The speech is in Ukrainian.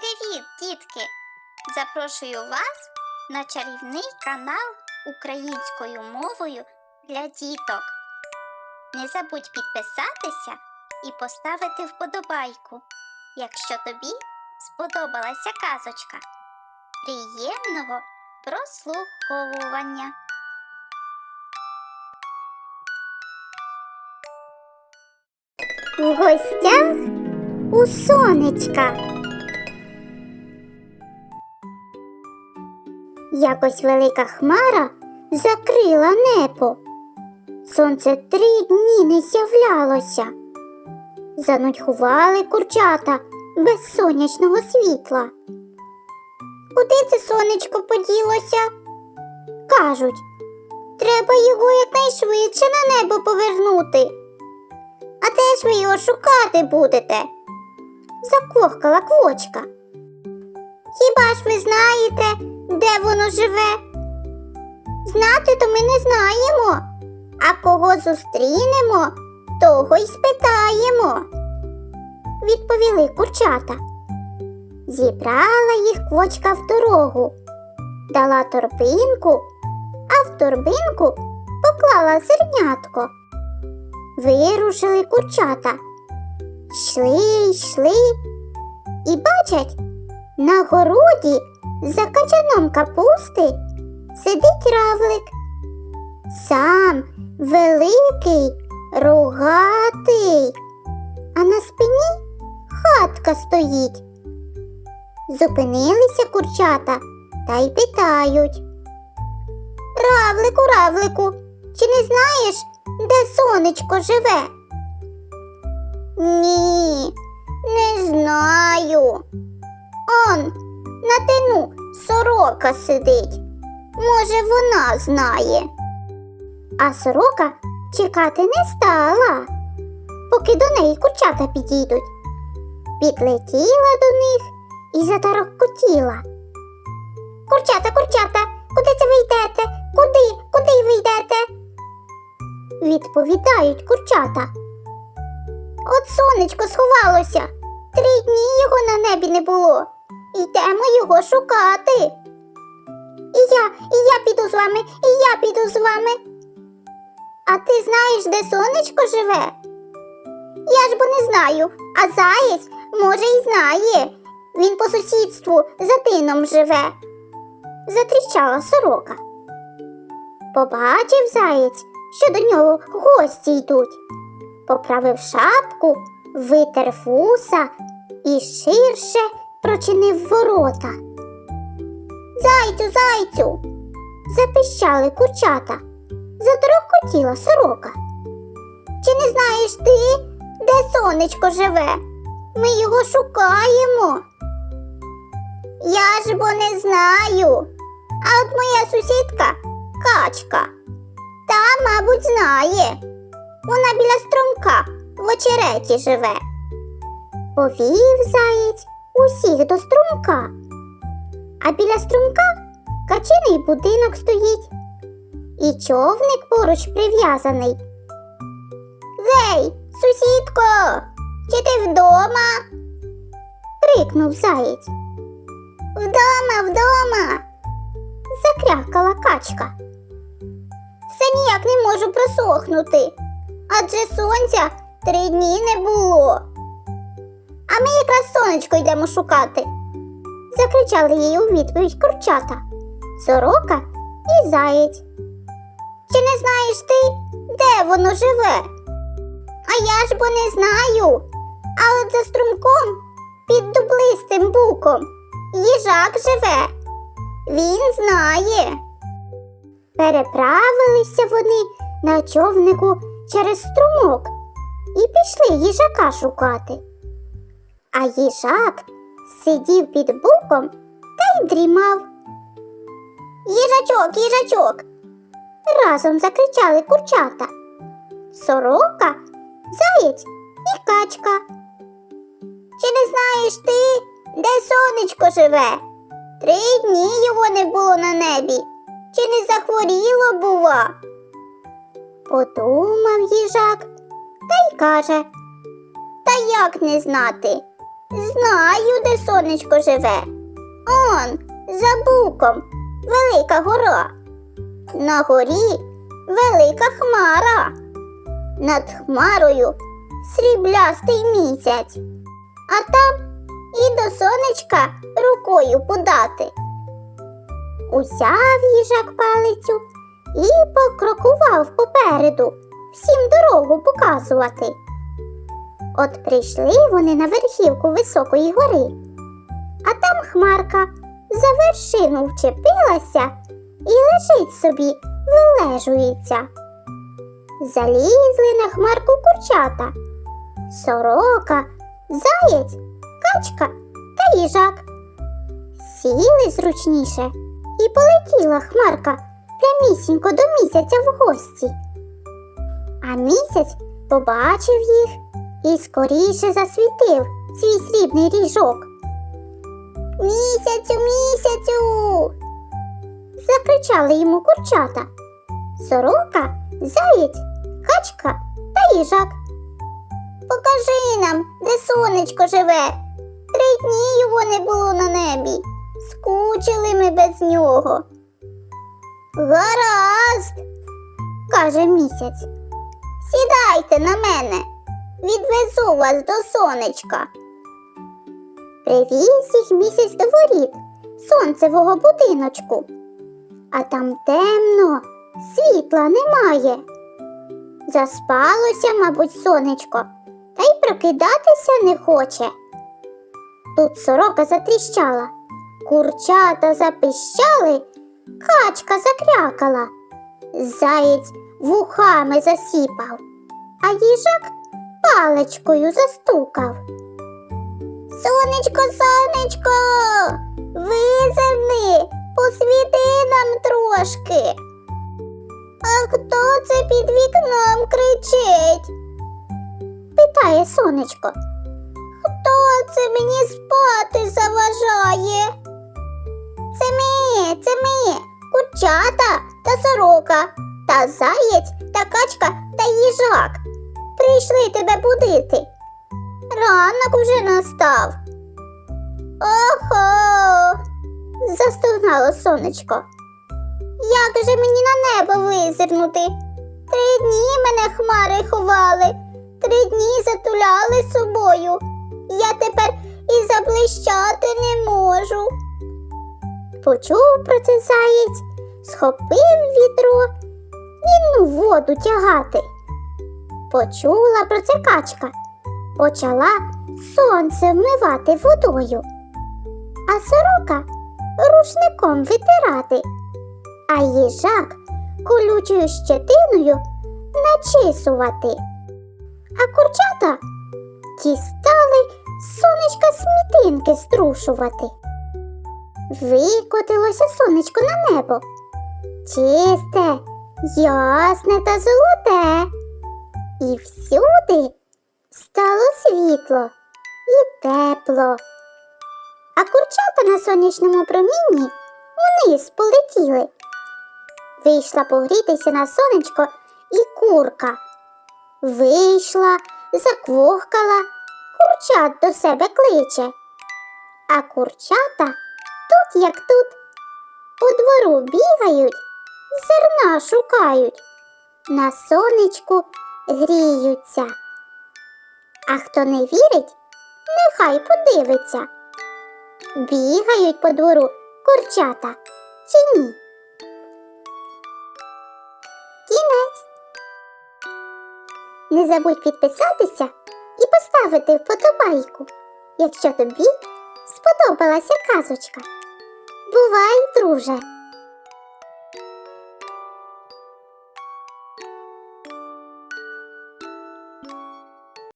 Привіт, дітки! Запрошую вас на чарівний канал українською мовою для діток. Не забудь підписатися і поставити вподобайку, якщо тобі сподобалася казочка. Приємного прослуховування! В гостях у сонечка. Якось велика хмара закрила небо. Сонце три дні не з'являлося. Занудьгували курчата без сонячного світла. Куди це сонечко поділося? Кажуть, треба його якнайшвидше на небо повернути. А де ж ви його шукати будете? Заквохкала квочка. Хіба ж ви знаєте, де воно живе? Знати то ми не знаємо, а кого зустрінемо, того й спитаємо. Відповіли курчата. Зібрала їх квочка в дорогу, дала торбинку, а в торбинку поклала зернятко. Вирушили курчата. Йшли, йшли і бачать, на городі за качаном капусти сидить равлик. Сам великий, рогатий, а на спині хатка стоїть. Зупинилися курчата та й питають. Равлику, равлику, чи не знаєш, де сонечко живе? Ні, не знаю. Он на тину сорока сидить. Може, вона знає. А сорока чекати не стала, поки до неї курчата підійдуть. Підлетіла до них і затарокотіла. Курчата, курчата, куди це ви йдете? Куди? Куди ви йдете? Відповідають курчата. От сонечко сховалося. Три дні його на небі не було. Йдемо його шукати. І я, і я піду з вами, і я піду з вами. А ти знаєш, де сонечко живе? Я ж бо не знаю, а заєць, може, і знає. Він по сусідству за тином живе. Затріщала сорока. Побачив заєць, що до нього гості йдуть. Поправив шапку, витер фуса і ширше прочинив ворота. Зайцю, зайцю. запищали курчата. Заторохкотіла сорока. Чи не знаєш ти, де сонечко живе? Ми його шукаємо. Я ж бо не знаю. А от моя сусідка качка. Та, мабуть, знає. Вона біля струмка в очереті живе. Повів заєць усіх до струмка. А біля струмка качиний будинок стоїть. І човник поруч прив'язаний. Гей, сусідко, чи ти вдома? крикнув заєць. Вдома, вдома. закрякала качка. Все ніяк не можу просохнути, адже сонця три дні не було. А ми якраз сонечко йдемо шукати. Закричали їй у відповідь курчата, сорока і заєць. Чи не знаєш ти, де воно живе? А я ж бо не знаю. А от за струмком під дублистим буком їжак живе. Він знає. Переправилися вони на човнику через струмок і пішли їжака шукати. А їжак сидів під буком та й дрімав. Їжачок, їжачок. Разом закричали курчата. Сорока, заєць і качка. Чи не знаєш ти, де сонечко живе? Три дні його не було на небі. Чи не захворіло, бува? Подумав їжак та й каже. Та як не знати? Знаю, де сонечко живе? Он, за буком, велика гора. На горі велика хмара. Над хмарою сріблястий місяць, а там і до сонечка рукою подати. Узяв їжак палицю і покрокував попереду, всім дорогу показувати. От прийшли вони на верхівку високої гори, а там хмарка за вершину вчепилася і лежить собі, вилежується. Залізли на хмарку курчата, сорока, заєць, качка та їжак. Сіли зручніше і полетіла хмарка прямісінько до місяця в гості. А місяць побачив їх і скоріше засвітив свій срібний ріжок. Місяцю, місяцю. закричали йому курчата. Сорока, заєць, качка та їжак. Покажи нам, де сонечко живе. Три дні його не було на небі. Скучили ми без нього. Гаразд, каже місяць. Сідайте на мене, відвезу вас до сонечка. Привіз їх місяць до воріт сонцевого будиночку. А там темно, світла немає. Заспалося, мабуть, сонечко, та й прокидатися не хоче. Тут сорока затріщала, курчата запищали, качка закрякала, заєць вухами засіпав, а їжак паличкою застукав. Сонечко, сонечко, визирни, посвіти нам трошки. А хто це під вікном кричить? питає сонечко. Хто це мені спати заважає? Це ми, це ми, курчата та сорока, та заєць та качка та їжак. Прийшли тебе будити. Ранок уже настав. Охо. застогнало сонечко. Як же мені на небо визирнути? Три дні мене хмари ховали, три дні затуляли собою. Я тепер і заблищати не можу. Почув про це заєць, схопив відро і ну воду тягати. Почула про це качка, почала сонце вмивати водою, а сорока рушником витирати, а їжак колючою щетиною начисувати. А курчата дістали з сонечка смітинки струшувати. Викотилося сонечко на небо. Чисте, ясне та золоте. І всюди стало світло і тепло. А курчата на сонячному промінні вниз полетіли. Вийшла погрітися на сонечко і курка. Вийшла, заквохкала, курчат до себе кличе. А курчата тут як тут. По двору бігають, зерна шукають, на сонечку гріються. А хто не вірить, нехай подивиться. Бігають по двору курчата чи ні? Кінець. Не забудь підписатися і поставити вподобайку, якщо тобі сподобалася казочка. Бувай, друже!